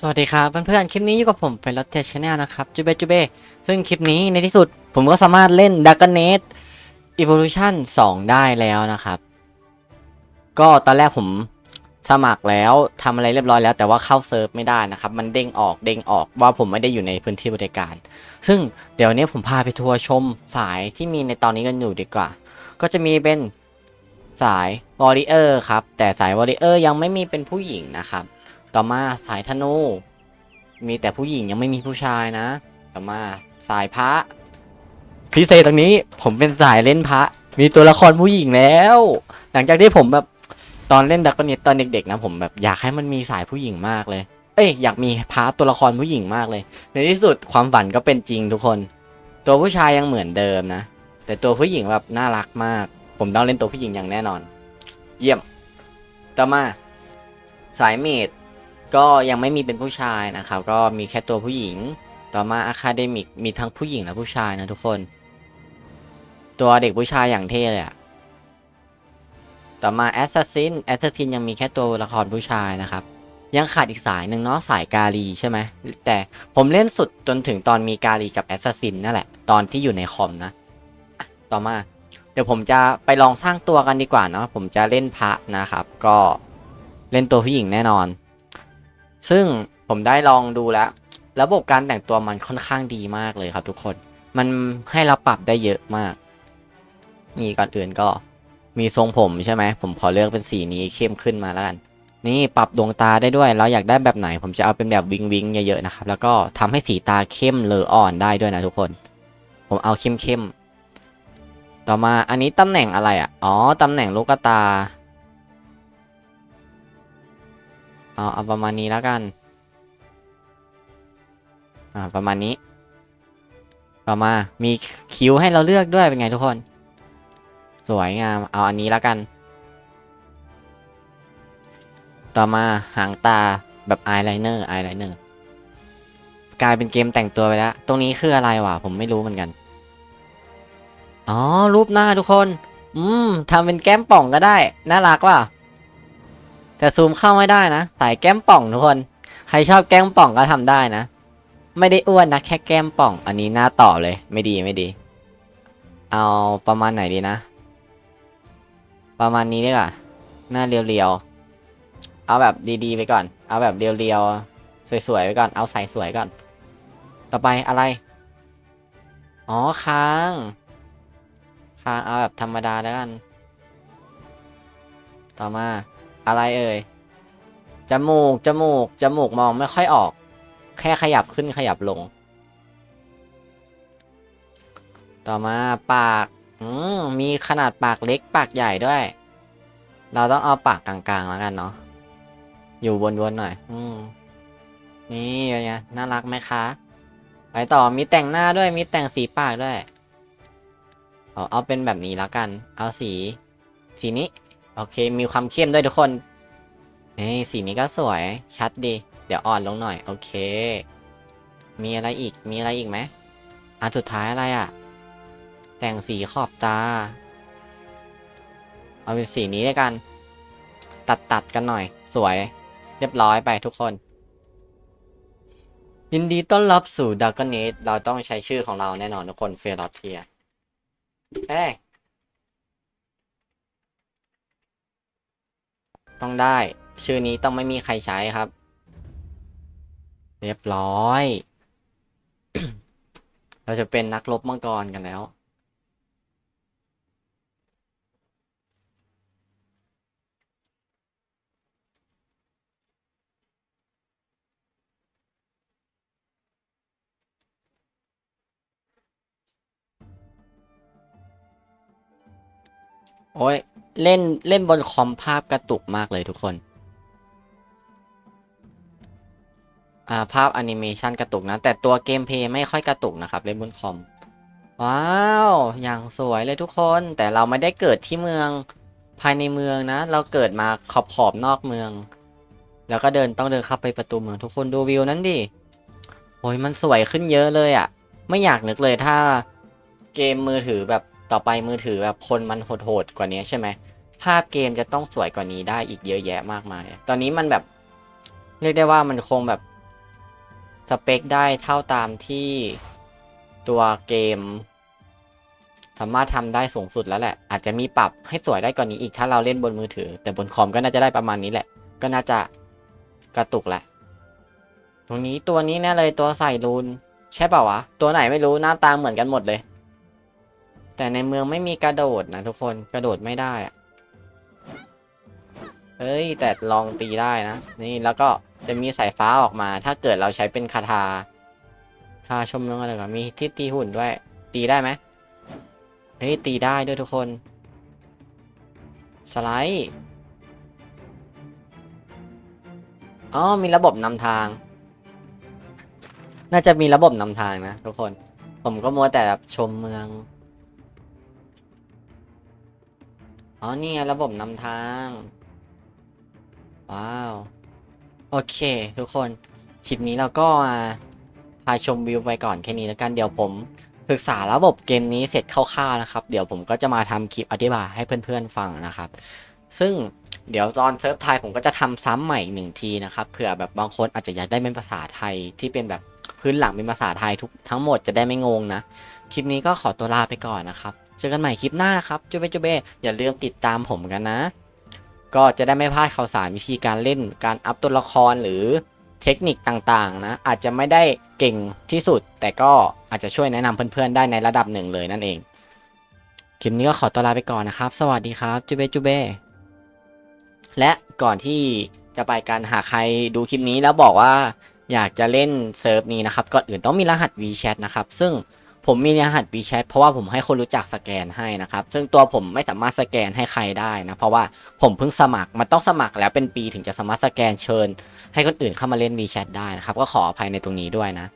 สวัสดีครับเพื่อนๆคลิปนี้อยู่กับผมเป็นรถเทชแนลนะครับจูเบจูเบซึ่งคลิปนี้ในที่สุดผมก็สามารถเล่นดักเน t Evolution 2ได้แล้วนะครับ ก็ตอนแรกผมสมัครแล้วทำอะไรเรียบร้อยแล้ว แต่ว่าเข้าเซิร์ฟไม่ได้นะครับ มันเด้งออกเด้งออกว่าผมไม่ได้อยู่ในพื้นที่บริการ ซึ่งเดี๋ยวนี้ผมพาไปทัวร์ชมสายที่มีในตอนนี้กันอยู่ดีกว่า ก็จะมีเป็นสายวอริเออร์ครับแต่สายวอริเออร์ยังไม่มีเป็นผู้หญิงนะครับ ต่อมาสายธนู มีแต่ผู้หญิงยังไม่มีผู้ชายนะ ต่อมาสายพระ พิเศษตรงนี้ผมเป็นสายเล่นพระ มีตัวละครผู้หญิงแล้ว หลังจากที่ผมแบบตอนเล่นดักกอนเนตตอนเด็กๆนะผมแบบอยากให้มันมีสายผู้หญิงมากเลย เอ้ยอยากมีพระตัวละครผู้หญิงมากเลย ในที่สุดความฝันก็เป็นจริงทุกคน ตัวผู้ชายยังเหมือนเดิมนะ แต่ตัวผู้หญิงแบบน่ารักมาก ผมต้องเล่นตัวผู้หญิงอย่างแน่นอน เยี่ยม ต่อมา สายเมด ก็ยังไม่มีเป็นผู้ชายนะครับ ก็มีแค่ตัวผู้หญิง ต่อมาอะคาเดมิกมีทั้งผู้หญิงและผู้ชายนะทุกคน ตัวเด็กผู้ชายอย่างเท่เลยอะต่อมาแอสซัสซินแอสซัสซินยังมีแค่ตัวละครผู้ชายนะครับ ยังขาดอีกสายหนึ่งเนาะสายกาลีใช่ไหมแต่ผมเล่นสุดจนถึงตอนมีกาลีกับแอสซัสซินนั่นแหละ ตอนที่อยู่ในคอมนะอะต่อมาเดี๋ยวผมจะไปลองสร้างตัวกันดีกว่าเนาะผมจะเล่นพระนะครับ ก็เล่นตัวผู้หญิงแน่นอน ซึ่งผมได้ลองดูแล้ว ระบบการแต่งตัวมันค่อนข้างดีมากเลยครับทุกคน มันให้เราปรับได้เยอะมาก นี่ก่อนอื่นก็มีทรงผมใช่ไหม ผมขอเลือกเป็นสีนี้เข้มขึ้นมาแล้วกัน นี่ปรับดวงตาได้ด้วย เราอยากได้แบบไหน ผมจะเอาเป็นแบบวิงวิงเยอะๆนะครับ แล้วก็ทำให้สีตาเข้มเลออ่อนได้ด้วยนะทุกคน ผมเอาเข้มเข้มๆ ต่อมาอันนี้ตำแหน่งอะไรอะ อ๋อ ตำแหน่งลูกตา เอาเอาประมาณนี้แล้วกัน อ่า ประมาณนี้ ต่อมา มีคิ้วให้เราเลือกด้วยเป็นไงทุกคน สวยงาม เอาอันนี้แล้วกัน ต่อมาหางตาแบบอายไลเนอร์อายไลเนอร์กลายเป็นเกมแต่งตัวไปแล้ว ตรงนี้คืออะไรวะ ผมไม่รู้เหมือนกัน อ๋อ รูปหน้าทุกคน อืมทำเป็นแก้มป่องก็ได้ น่ารักว่ะ แต่ซูมเข้าไม่ได้นะสายแก้มป่องทุกคน ใครชอบแก้มป่องก็ทำได้นะ ไม่ได้อ้วนนะแค่แก้มป่อง อันนี้หน้าต่อเลย ไม่ดีไม่ดี เอาประมาณไหนดีนะ ประมาณนี้ดีกว่าหน้าเรียวๆ เอาแบบดีๆไปก่อน เอาแบบเรียวๆ สวยๆไปก่อน เอาใส่สวยก่อน ต่อไปอะไร อ๋อค้าง ค้างเอาแบบธรรมดาแล้วกัน ต่อมา อะไรเอ่ย จมูก จมูก จมูกมองไม่ค่อยออก แค่ขยับขึ้นขยับลง ต่อมาปาก อืมมีขนาดปากเล็กปากใหญ่ด้วย เราต้องเอาปากกลางๆแล้วกันเนาะ อยู่วนๆหน่อย อืมนี่เป็นไงน่ารักไหมคะ ไปต่อมีแต่งหน้าด้วย มีแต่งสีปากด้วย เอาเอาเป็นแบบนี้แล้วกัน เอาสี สีนี้ โอเค มีความเข้มด้วยทุกคนเฮ้ยสีนี้ก็สวยชัดดี เดี๋ยวอ่อนลงหน่อย โอเค มีอะไรอีกมีอะไรอีกไหมอันสุดท้ายอะไรอะ่ะ แต่งสีขอบตา เอาเป็นสีนี้ด้วยกัน ตัดตัดกันหน่อย สวย เรียบร้อยไปทุกคน ยินดีต้อนรับสู่ดักก n น t เราต้องใช้ชื่อของเราแน่นอนทุกคนเฟรอเทียเอ้ ต้องได้ ชื่อนี้ต้องไม่มีใครใช้ครับ เรียบร้อย เราจะเป็นนักรบมังกรกันแล้วโอ้ย เล่นเล่นบนคอมภาพกระตุกมากเลยทุกคน อ่าภาพแอนิเมชันกระตุกนะ แต่ตัวเกมเพย์ไม่ค่อยกระตุกนะครับ เล่นบนคอม ว้าว อย่างสวยเลยทุกคน แต่เราไม่ได้เกิดที่เมืองภายในเมืองนะ เราเกิดมาขอบขอบนอกเมือง แล้วก็เดินต้องเดินเข้าไปประตูเมืองทุกคนดูวิวนั้นดิโอ้ยมันสวยขึ้นเยอะเลยอะ่ะ ไม่อยากนึกเลยถ้าเกมมือถือแบบ ต่อไปมือถือแบบคนมันโหดๆกว่านี้ใช่ไหมภาพเกมจะต้องสวยกว่านี้ได้อีกเยอะแยะมากมาย ตอนนี้มันแบบเรียกได้ว่ามันคงแบบสเปคได้เท่าตามที่ตัวเกมสามารถทำได้สูงสุดแล้วแหละ อาจจะมีปรับให้สวยได้กว่านนี้อีกถ้าเราเล่นบนมือถือ แต่บนคอมก็น่าจะได้ประมาณนี้แหละ ก็น่าจะกระตุกแหละ ตรงนี้ตัวนี้แน่เลยตัวใส่รูน ใช่เปล่าวะ ตัวไหนไม่รู้หน้าตาเหมือนกันหมดเลย แต่ในเมืองไม่มีกระโดดนะทุกคนกระโดดไม่ได้อะเอ้ย แต่ลองตีได้นะ นี่แล้วก็จะมีสายฟ้าออกมา ถ้าเกิดเราใช้เป็นคาถาคาชมเมืองอะไรกันมีที่ตีหุ่นด้วย ตีได้ไหมเฮ้ย ตีได้ด้วยทุกคน สไลด์อ๋อมีระบบนำทาง น่าจะมีระบบนำทางนะทุกคน ผมก็มัวแต่แบบชมเมือง อ๋อนี่ไงระบบนำทาง ว้าว โอเค ทุกคนคลิปนี้เราก็พาชมวิวไปก่อนแค่นี้แล้วกันเดี๋ยวผมศึกษาระบบเกมนี้เสร็จคร่าวๆนะครับ เดี๋ยวผมก็จะมาทำคลิปอธิบายให้เพื่อนๆฟังนะครับ ซึ่งเดี๋ยวตอนเซิร์ฟไทยผมก็จะทำซ้ำใหม่อีกหนึ่งทีนะครับเผื่อแบบบางคนอาจจะอยากได้เป็นภาษาไทยที่เป็นแบบพื้นหลังเป็นภาษาไทยทุกทั้งหมดจะได้ไม่งงนะ คลิปนี้ก็ขอตัวลาไปก่อนนะครับ เจอกันใหม่คลิปหน้านะครับจูเบจูเบอย่าลืมติดตามผมกันนะ ก็จะได้ไม่พลาดข่าวสารวิธีการเล่นการอัพตัวละครหรือเทคนิคต่างๆนะ อาจจะไม่ได้เก่งที่สุด แต่ก็อาจจะช่วยแนะนำเพื่อนๆได้ในระดับหนึ่งเลยนั่นเอง คลิปนี้ก็ขอตัวลาไปก่อนนะครับ สวัสดีครับจูเบจูเบและก่อนที่จะไปกันหากใครดูคลิปนี้แล้วบอกว่า อยากจะเล่นเซิร์ฟนี้นะครับก่อนอื่นต้องมีรหัส WeChat นะครับ ซึ่ง ผมมีรหัส WeChat เพราะว่าผมให้คนรู้จักสแกนให้นะครับ ซึ่งตัวผมไม่สามารถสแกนให้ใครได้นะ เพราะว่าผมเพิ่งสมัคร มันต้องสมัครแล้วเป็นปีถึงจะสามารถสแกนเชิญ ให้คนอื่นเข้ามาเล่น WeChat ได้นะครับ ก็ขออภัยในตรงนี้ด้วยนะ